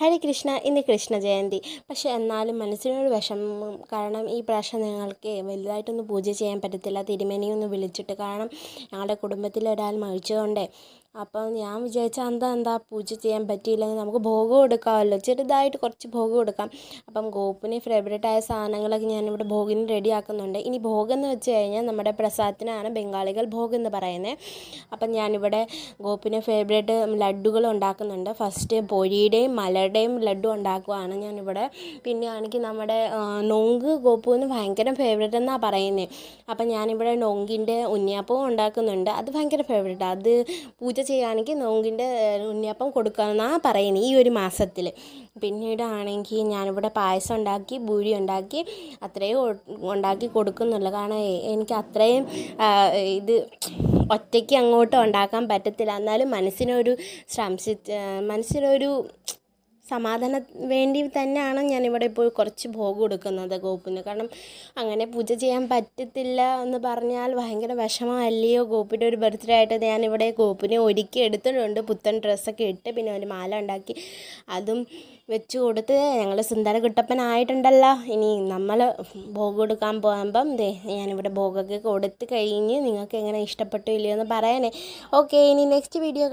ഹരേ കൃഷ്ണ ഇന്ന് കൃഷ്ണ ജയന്തി. പക്ഷേ എന്നാലും മനസ്സിനൊരു വിഷമം. കാരണം ഈ പ്രാവശ്യം ഞങ്ങൾക്ക് വലുതായിട്ടൊന്നും പൂജ ചെയ്യാൻ പറ്റത്തില്ല. തിരുമേനിയൊന്ന് വിളിച്ചിട്ട് കാരണം ഞങ്ങളുടെ കുടുംബത്തിൽ ഒരാൾ അപ്പം ഞാൻ വിചാരിച്ച എന്താ എന്താ പൂജ ചെയ്യാൻ പറ്റിയില്ലെങ്കിൽ നമുക്ക് ഭോഗം കൊടുക്കാമല്ലോ ചെറുതായിട്ട് കുറച്ച് ഭോഗം കൊടുക്കാം അപ്പം ഗോപ്പിന് ഫേവറേറ്റ് ആയ സാധനങ്ങളൊക്കെ ഞാനിവിടെ ഭോഗിന് റെഡി ആക്കുന്നുണ്ട്. ഇനി ഭോഗം എന്ന് വെച്ച് കഴിഞ്ഞാൽ നമ്മുടെ പ്രസാദത്തിനാണ് ബംഗാളികൾ ഭോഗം എന്ന് പറയുന്നത്. അപ്പം ഞാനിവിടെ ഗോപ്പിന് ഫേവറേറ്റ് ലഡ്ഡുകൾ ഉണ്ടാക്കുന്നുണ്ട്. ഫസ്റ്റ് പൊരിയുടെയും മലയുടെയും ലഡ്ഡു ഉണ്ടാക്കുവാണ് ഞാനിവിടെ. പിന്നെ ആണെങ്കിൽ നമ്മുടെ നൊങ്ക് ഗോപുവിന് ഭയങ്കര ഫേവറേറ്റ് എന്നാണ് പറയുന്നത്. അപ്പം ഞാനിവിടെ നൊങ്കിന്റെ ഉണ്ണിയപ്പവും ഉണ്ടാക്കുന്നുണ്ട്. അത് ഭയങ്കര ഫേവറേറ്റ് അത് പൂജ ചെയ്യുകയാണെങ്കിൽ നോങ്കിന്റെ ഉണ്ണിയപ്പം കൊടുക്കാമെന്നാണ് പറയുന്നത് ഈ ഒരു മാസത്തിൽ. പിന്നീട് ആണെങ്കിൽ ഞാനിവിടെ പായസം ഉണ്ടാക്കി ബൂരി ഉണ്ടാക്കി അത്രയും ഉണ്ടാക്കി കൊടുക്കുന്നുള്ളൂ. കാരണം എനിക്ക് അത്രയും ഇത് ഒറ്റയ്ക്ക് അങ്ങോട്ട് ഉണ്ടാക്കാൻ പറ്റത്തില്ല. എന്നാലും മനസ്സിനൊരു ശ്രംസി മനസ്സിനൊരു സമാധാനം വേണ്ടി തന്നെയാണ് ഞാനിവിടെ ഇപ്പോൾ കുറച്ച് ഭോഗം കൊടുക്കുന്നത് ഗോപിന്. കാരണം അങ്ങനെ പൂജ ചെയ്യാൻ പറ്റത്തില്ല എന്ന് പറഞ്ഞാൽ ഭയങ്കര വിഷമമല്ലയോ? ഗോപിന്റെ ഒരു ബർത്ത്ഡേ ആയിട്ട് ഞാനിവിടെ ഗോപിനെ ഒരുക്കി എടുത്തിട്ടുണ്ട്. പുത്തൻ ഡ്രസ്സൊക്കെ ഇട്ട് പിന്നെ ഒരു മാല ഉണ്ടാക്കി അതും വെച്ച് കൊടുത്ത് ഞങ്ങൾ സുന്ദര കുട്ടപ്പനായിട്ടുണ്ടല്ലോ. ഇനി നമ്മൾ ഭോഗം കൊടുക്കാൻ പോകുമ്പം ദേ ഞാനിവിടെ ഭോഗമൊക്കെ കൊടുത്ത് കഴിഞ്ഞ് നിങ്ങൾക്ക് എങ്ങനെ ഇഷ്ടപ്പെട്ടു ഇല്ലയോ എന്ന് പറയണേ. ഓക്കെ ഇനി നെക്സ്റ്റ് വീഡിയോ